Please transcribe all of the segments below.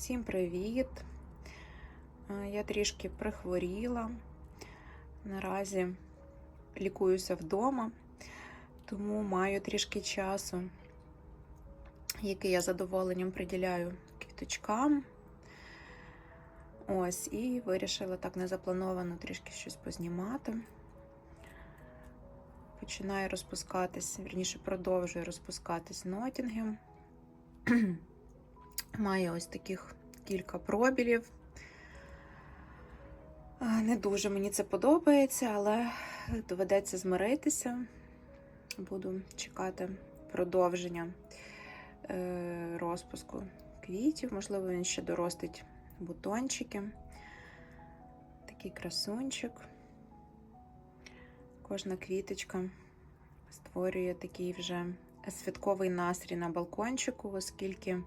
Всім привіт! Е, Я трішки прихворіла. Наразі лікуюся вдома, тому маю трішки часу, який я задоволенням приділяю квіточкам. Ось, і вирішила так незаплановано трішки щось познімати. Починає розпускатись, вірніше, продовжує розпускатись нотінгем. Має ось таких кілька пробілів. Не дуже мені це подобається, але доведеться змиритися. Буду чекати продовження е, розпуску квітів. Можливо, він ще доростить бутончики. Такий красунчик. Кожна квіточка створює такий вже святковий настрій на балкончику, оскільки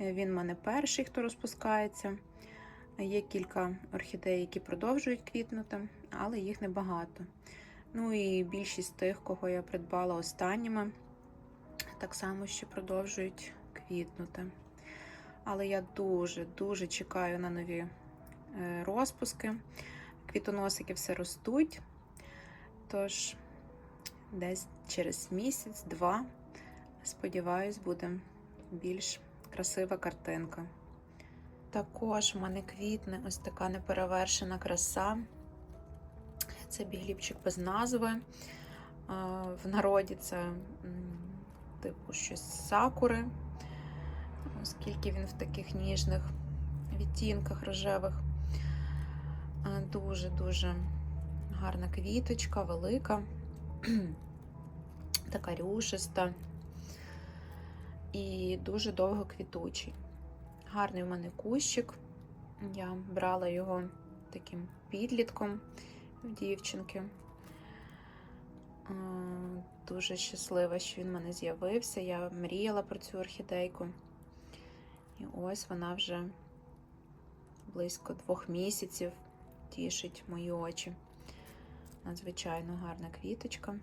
він в мене перший, хто розпускається. Є кілька орхідей, які продовжують квітнути, але їх небагато. Ну і більшість тих, кого я придбала останніми, так само ще продовжують квітнути. Але я дуже-дуже чекаю на нові розпуски. Квітоносики все ростуть. Тож, десь через місяць-два, сподіваюсь, буде більш красива картинка. Також в мене квітне ось така неперевершена краса. Це бігліпчик без назви. В народі це типу щось сакури, оскільки він в таких ніжних відтінках рожевих. Дуже-дуже гарна квіточка, велика, така рюшиста і дуже довго квітучий. Гарний у мене кущик. Я брала його таким підлітком в дівчинки. Дуже щаслива, що він в мене з'явився. Я мріяла про цю орхідейку. І ось вона вже близько двох місяців тішить мої очі. Надзвичайно гарна квіточка.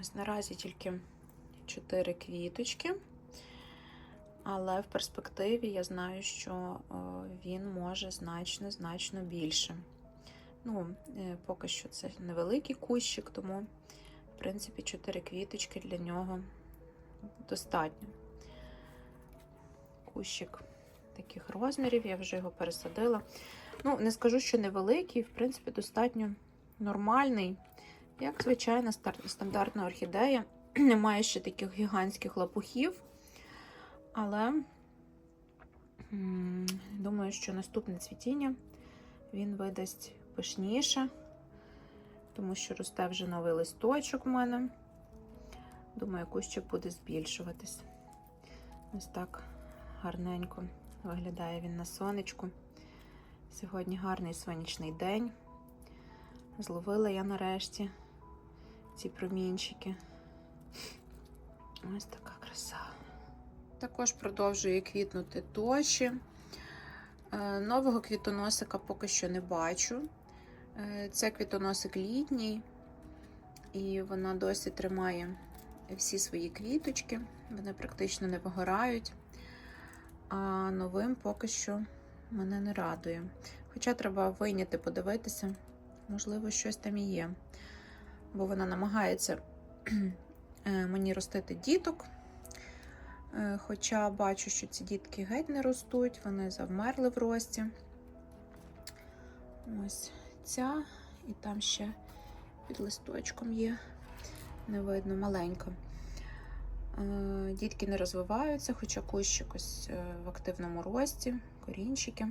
Ось наразі тільки 4 квіточки, але в перспективі я знаю, що він може значно-значно більше. Ну, поки що це невеликий кущик, тому, в принципі, 4 квіточки для нього достатньо. Кущик таких розмірів, я вже його пересадила. Ну, не скажу, що невеликий, в принципі, достатньо нормальний. Як звичайна стандартна орхідея. Немає ще таких гігантських лапухів, але думаю, що наступне цвітіння він видасть пишніше, тому що росте вже новий листочок в мене. Думаю, кущик буде збільшуватись. Ось так гарненько виглядає він на сонечку. Сьогодні гарний сонячний день. Зловила я нарешті ці промінчики. Ось така краса. Також продовжує квітнути тоші. Нового квітоносика поки що не бачу. Це квітоносик літній, і вона досі тримає всі свої квіточки, вони практично не вигорають. А новим поки що мене не радує. Хоча треба вийняти, подивитися, можливо, щось там і є. Бо вона намагається мені ростити діток. Хоча бачу, що ці дітки геть не ростуть, вони завмерли в рості. Ось ця, і там ще під листочком є, не видно, маленька. Дітки не розвиваються, хоча кущик ось в активному рості, корінчики.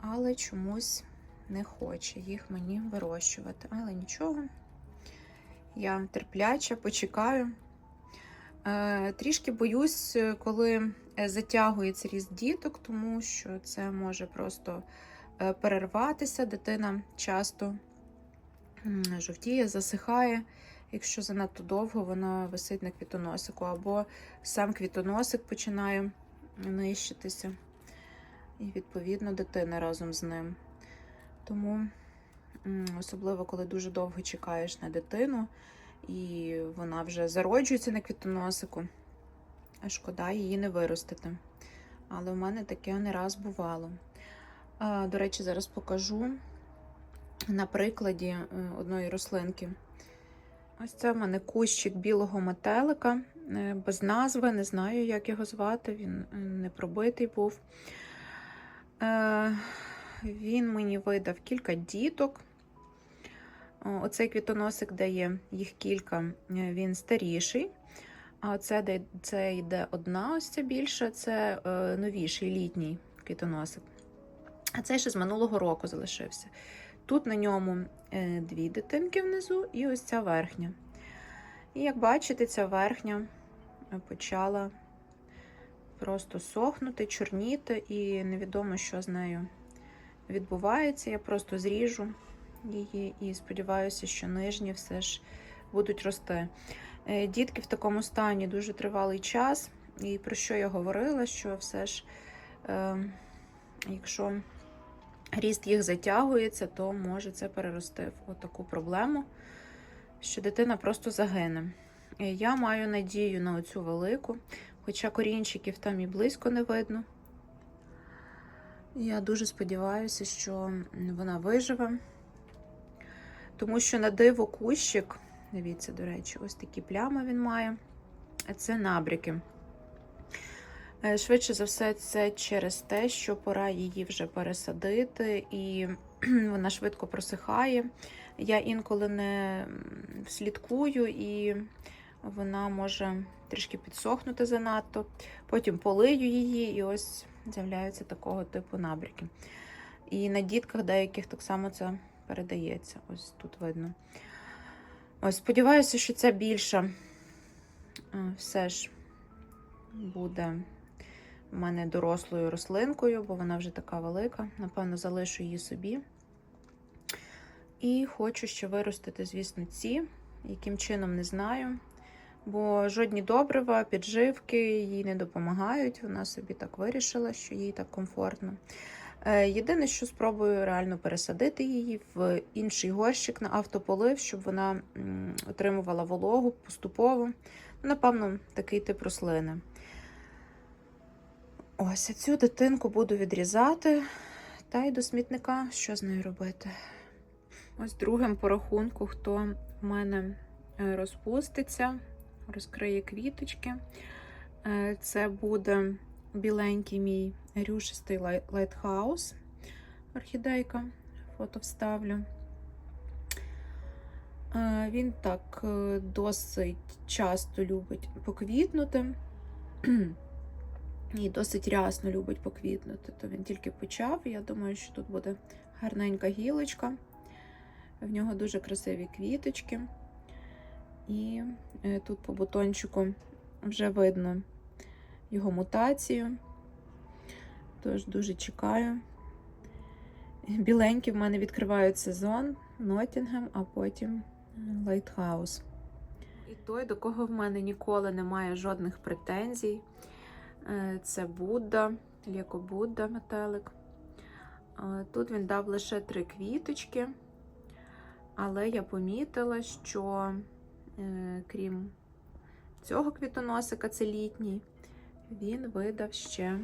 Але чомусь не хоче їх мені вирощувати. Але нічого, я терпляча, почекаю. Трішки боюсь, коли затягується ріст діток, тому що це може просто перерватися. Дитина часто жовтіє, засихає, якщо занадто довго вона висить на квітоносику, або сам квітоносик починає нищитися, і, відповідно, дитина разом з ним. Тому, особливо, коли дуже довго чекаєш на дитину, і вона вже зароджується на квітоносику. Шкода її не виростити. Але в мене таке не раз бувало. До речі, зараз покажу на прикладі е, одної рослинки. Ось це в мене кущик білого метелика, е, без назви, не знаю, як його звати, він е, не пробитий був. Він мені видав кілька діток. Оцей квітоносик дає їх кілька, він старіший. А оце це йде одна ось ця більша, це новіший літній квітоносик. А цей ще з минулого року залишився. Тут на ньому е, дві дитинки внизу і ось ця верхня. І як бачите, ця верхня е, почала просто сохнути, чорніти, і невідомо, що з нею відбувається. Я просто зріжу її і сподіваюся, що нижні все ж будуть рости. Е, Дітки в такому стані дуже тривалий час, і про що я говорила, що все ж, е, якщо ріст їх затягується, то може це перерости в таку проблему, що дитина просто загине. Е, Я маю надію на оцю велику, хоча корінчиків там і близько не видно. Я дуже сподіваюся, що вона виживе, тому що на диво кущик, дивіться, до речі, ось такі плями він має. Це набряки. Е, Швидше за все, це через те, що пора її вже пересадити, і вона швидко просихає. Я інколи не слідкую, і вона може трішки підсохнути занадто. Потім полию її, і ось з'являються такого типу набряки. І на дітках деяких так само це передається. Ось тут видно. Ось, сподіваюся, що ця більша е, все ж буде в мене дорослою рослинкою, бо вона вже така велика. Напевно, залишу її собі. І хочу ще виростити, звісно, ці, яким чином не знаю. Бо жодні добрива, підживки їй не допомагають. Вона собі так вирішила, що їй так комфортно. Е, Єдине, що спробую реально пересадити її в інший горщик на автополив, щоб вона отримувала вологу поступово. Напевно, такий тип рослини. Ось цю дитинку буду відрізати та й до смітника, що з нею робити. Ось другим по рахунку, хто в мене е, розпуститься, розкриє квіточки. Е, Це буде біленький мій рюшистий лайтхаус. Орхідейка. Фото вставлю. Е, Він так е, досить часто любить поквітнути. І досить рясно любить поквітнути. То він тільки почав. Я думаю, що тут буде гарненька гілочка. В нього дуже красиві квіточки. І е, тут по бутончику вже видно його мутацію. Тож дуже чекаю. Біленькі в мене відкривають сезон Ноттінгем, а потім Лайтхаус. І той, до кого в мене ніколи немає жодних претензій. Е, Це Будда, Леко Будда метелик. Е, Тут він дав лише три квіточки, але я помітила, що крім цього квітоносика, це літній, він видав ще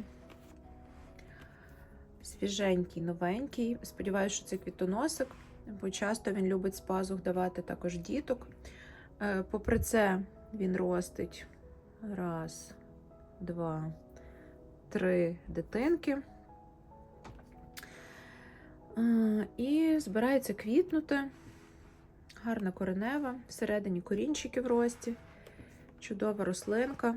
свіженький, новенький. Сподіваюся, що це квітоносик, бо часто він любить з пазух давати також діток. Е, Попри це, він ростить раз, два, три дитинки. Е, І збирається квітнути. Гарна коренева, всередині корінчики в рості, чудова рослинка.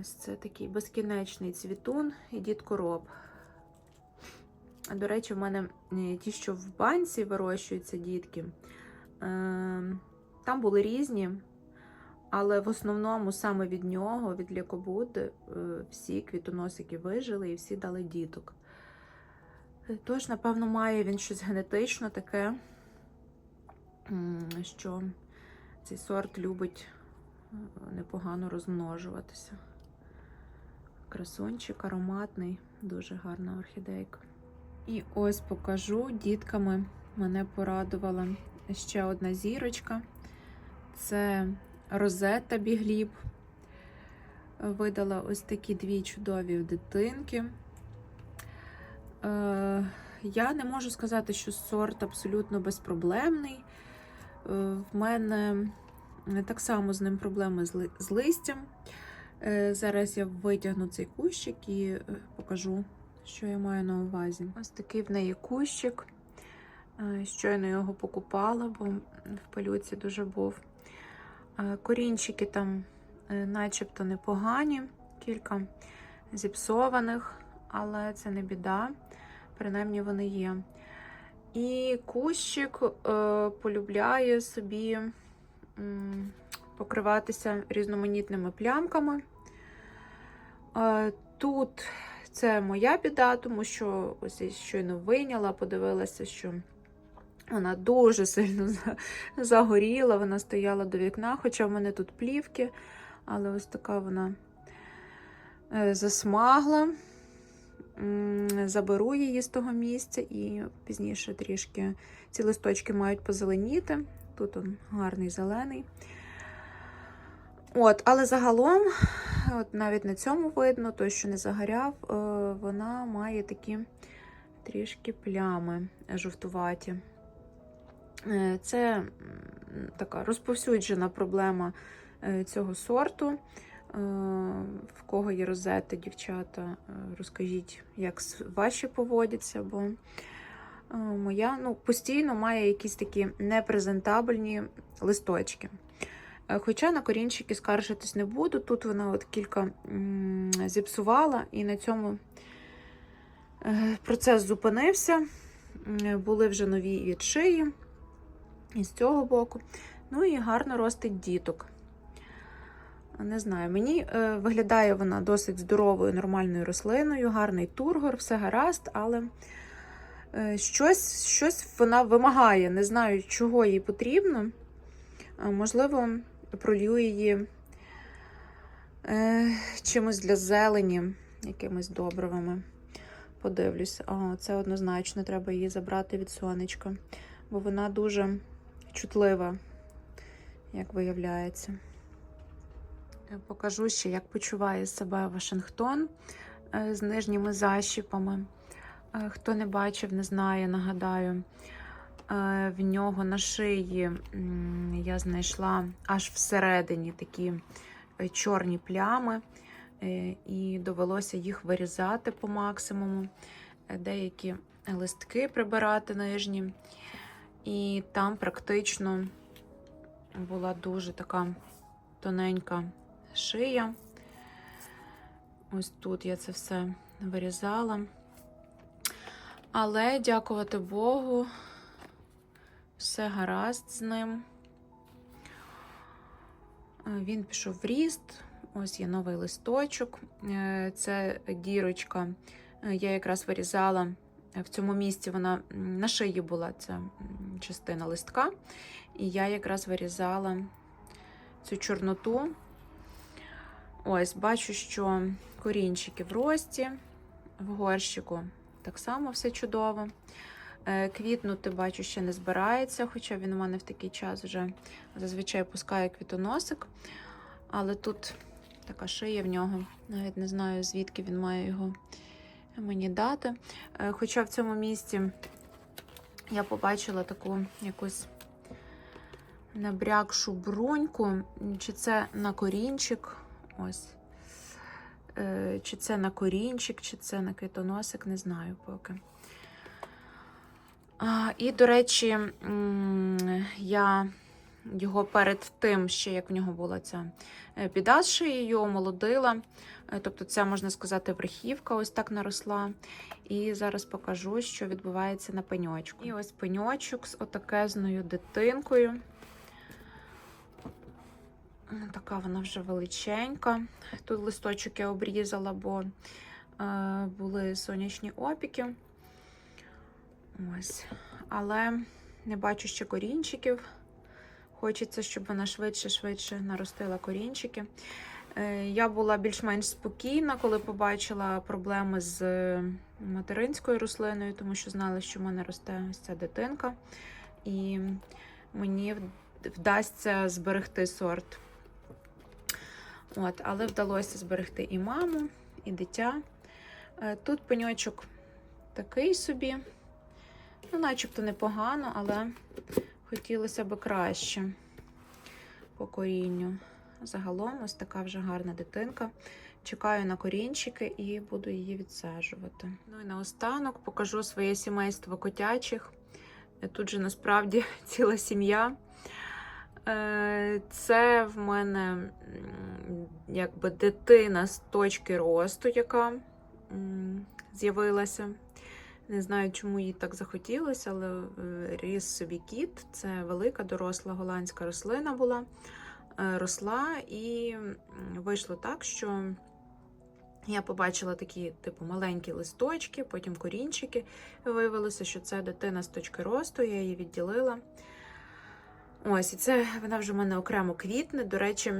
Ось це такий безкінечний цвітун і дідкороб. А, До речі, в мене е, ті, що в банці вирощуються дітки, е, там були різні, але в основному саме від нього, від Лікобуди, е, всі квітоносики вижили і всі дали діток. Тож, напевно, має він щось генетично таке, що цей сорт любить е, непогано розмножуватися. Красунчик, ароматний, дуже гарна орхідейка. І ось покажу дітками мене порадувала ще одна зірочка. Це Розетта Бігліб. Видала ось такі дві чудові дитинки. Е, я не можу сказати, що сорт абсолютно безпроблемний. Е, в мене так само з ним проблеми з ли- з листям. Е, Зараз я витягну цей кущик і е, покажу, що я маю на увазі. Ось такий в неї кущик. Е, Щойно його покупала, бо в пилюці дуже був. Е, Корінчики там е, начебто непогані, кілька зіпсованих, але це не біда. Принаймні вони є. І кущик е, полюбляє собі м, покриватися різноманітними плямками. Е, Тут це моя біда, тому що ось я щойно вийняла, подивилася, що вона дуже сильно загоріла, вона стояла до вікна, хоча в мене тут плівки, але ось така вона е, засмагла. Заберу її з того місця і пізніше трішки ці листочки мають позеленіти. Тут он гарний зелений. От, але загалом, от навіть на цьому видно, той, що не загоряв, е, вона має такі трішки плями жовтуваті. Е, Це така розповсюджена проблема е, цього сорту. Е, В кого є розети, дівчата, е, розкажіть, як ваші поводяться, бо е, моя ну, постійно має якісь такі непрезентабельні листочки. Хоча на корінчики скаржитись не буду. Тут вона от кілька зіпсувала, і на цьому процес зупинився. Були вже нові від шиї, і з цього боку. Ну і гарно ростить діток. Не знаю, мені е, виглядає вона досить здоровою, нормальною рослиною, гарний тургор, все гаразд, але е, щось, щось вона вимагає. Не знаю, чого їй потрібно. А, Можливо, пролью її е, чимось для зелені, якимись добривами. Подивлюсь. А, це однозначно треба її забрати від сонечка, бо вона дуже чутлива, як виявляється. Е, Покажу ще, як почуває себе Вашингтон е, з нижніми защіпами. Е, Хто не бачив, не знає, нагадаю. В нього на шиї я знайшла аж всередині такі чорні плями, і довелося їх вирізати по максимуму, деякі листки прибирати нижні. І там практично була дуже така тоненька шия. Ось тут я це все вирізала. Але, дякувати Богу, все гаразд з ним. Він пішов в ріст. Ось є новий листочок. Е, Це дірочка. Е, Я якраз вирізала в цьому місці. Вона на шиї була ця частина листка. І я якраз вирізала цю чорноту. Ось, бачу, що корінчики в рості, в горщику так само все чудово. Е, Квітнути, бачу, ще не збирається, хоча він у мене в такий час вже зазвичай пускає квітоносик. Але тут така шия в нього. Навіть не знаю, звідки він має його мені дати. Е, Хоча в цьому місці я побачила таку якусь набрякшу бруньку, чи це на корінчик. Ось. Е, Чи це на корінчик, чи це на квітоносик, не знаю поки. І, до речі, я його перед тим, ще як в нього була ця е, біда з шиєю, омолодила. Е, Тобто, це, можна сказати, верхівка ось так наросла. І зараз покажу, що відбувається на пеньочку. І ось пеньочок з отакезною дитинкою. Така вона вже величенька. Тут листочок я обрізала, бо е, були сонячні опіки. Ось. Але не бачу ще корінчиків. Хочеться, щоб вона швидше-швидше наростила корінчики. Е, Я була більш-менш спокійна, коли побачила проблеми з е, материнською рослиною, тому що знала, що в мене росте ось ця дитинка, і мені вдасться зберегти сорт. От, але вдалося зберегти і маму, і дитя. Е, Тут пеньочок такий собі, ну, начебто непогано, але хотілося б краще по корінню. Загалом ось така вже гарна дитинка. Чекаю на корінчики і буду її відсаджувати. Ну і наостанок покажу своє сімейство котячих. Тут же насправді ціла сім'я. Е, Це в мене якби дитина з точки росту, яка з'явилася. Не знаю, чому їй так захотілося, але е, ріс собі кіт. Це велика доросла голландська рослина була. Е, Росла і вийшло так, що я побачила такі, типу, маленькі листочки, потім корінчики. Виявилося, що це дитина з точки росту, я її відділила. Ось, і це вона вже в мене окремо квітне. До речі,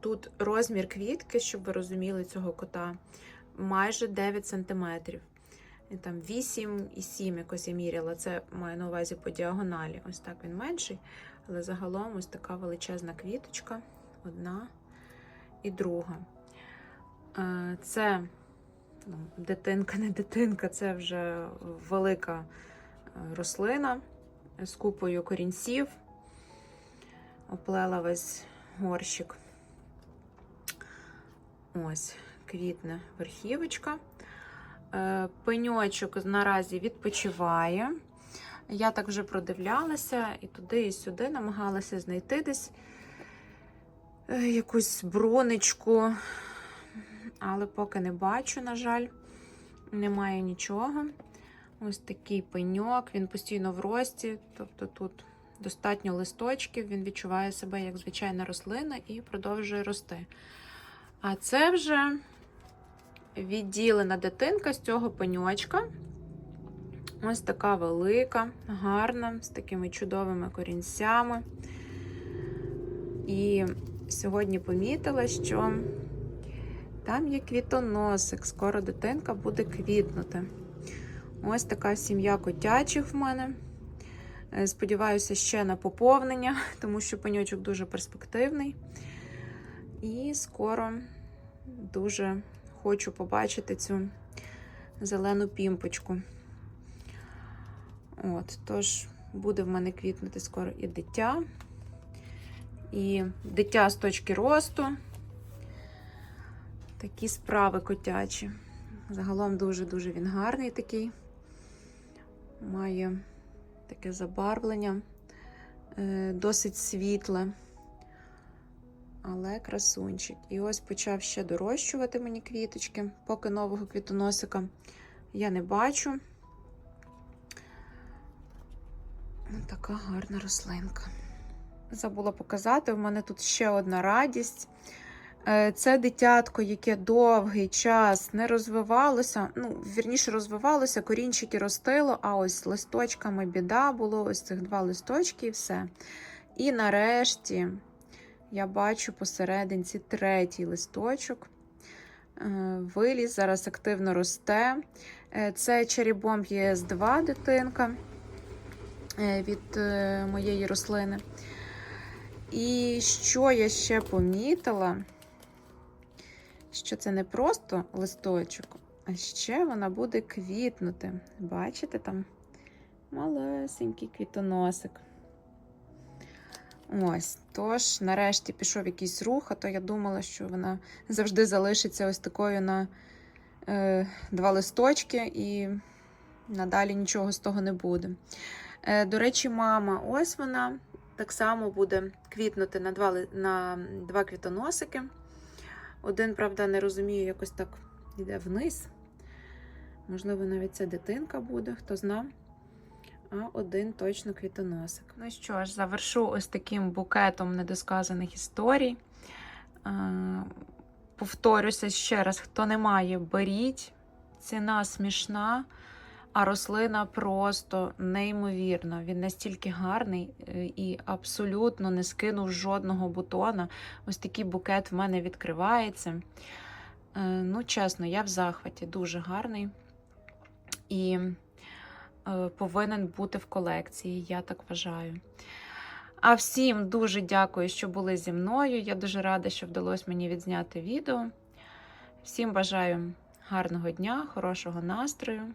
тут розмір квітки, щоб ви розуміли цього кота, майже 9 см. Там 8 і 7 якось я міряла. Це маю на увазі по діагоналі. Ось так він менший. Але загалом ось така величезна квіточка. Одна і друга. Е, Це ну, дитинка, не дитинка, це вже велика е, рослина з купою корінців. Оплела весь горщик. Ось, квітне верхівочка. Е, Пеньочок наразі відпочиває. Я так вже продивлялася і туди, і сюди намагалася знайти десь е, якусь бруничку, але поки не бачу, на жаль, немає нічого. Ось такий пеньок, він постійно в рості, тобто тут достатньо листочків, він відчуває себе як звичайна рослина і продовжує рости. А це вже відділена дитинка з цього пеньочка. Ось така велика, гарна, з такими чудовими корінцями. І сьогодні помітила, що там є квітоносик, скоро дитинка буде квітнути. Ось така сім'я котячих в мене. Е, Сподіваюся, ще на поповнення, тому що пеньочок дуже перспективний. І скоро дуже хочу побачити цю зелену пімпочку. От, тож буде в мене квітнути скоро і дитя, і дитя з точки росту. Такі справи котячі. Загалом дуже-дуже він гарний такий. Має таке забарвлення, е, досить світле, але красунчик. І ось почав ще дорощувати мені квіточки, поки нового квітоносика я не бачу. Ось Така гарна рослинка. Забула показати, в мене тут ще одна радість. Е, Це дитятко, яке довгий час не розвивалося. Ну, вірніше, розвивалося, корінчики ростило, а ось листочками біда було, ось цих два листочки і все. І нарешті я бачу посерединці третій листочок. Е, Виліз, зараз активно росте. Е, Це черібом ЄС2 дитинка е, від моєї рослини. І що я ще помітила? Що це не просто листочок, а ще вона буде квітнути. Бачите, там малесенький квітоносик. Ось, тож, нарешті пішов якийсь рух, а то я думала, що вона завжди залишиться ось такою на е, два листочки, і надалі нічого з того не буде. Е, до речі, мама, ось вона так само буде квітнути на два, на два квітоносики. Один, правда, не розумію, якось так йде вниз. Можливо, навіть це дитинка буде, хто зна. А один точно квітоносик. Ну що ж, завершу ось таким букетом недосказаних історій. Повторюся ще раз: хто не має, беріть. Ціна смішна, А рослина просто неймовірна. Він настільки гарний е, і абсолютно не скинув жодного бутона. Ось такий букет в мене відкривається. Е, Ну, чесно, я в захваті, дуже гарний. І е, повинен бути в колекції, я так вважаю. А всім дуже дякую, що були зі мною. Я дуже рада, що вдалося мені відзняти відео. Всім бажаю гарного дня, хорошого настрою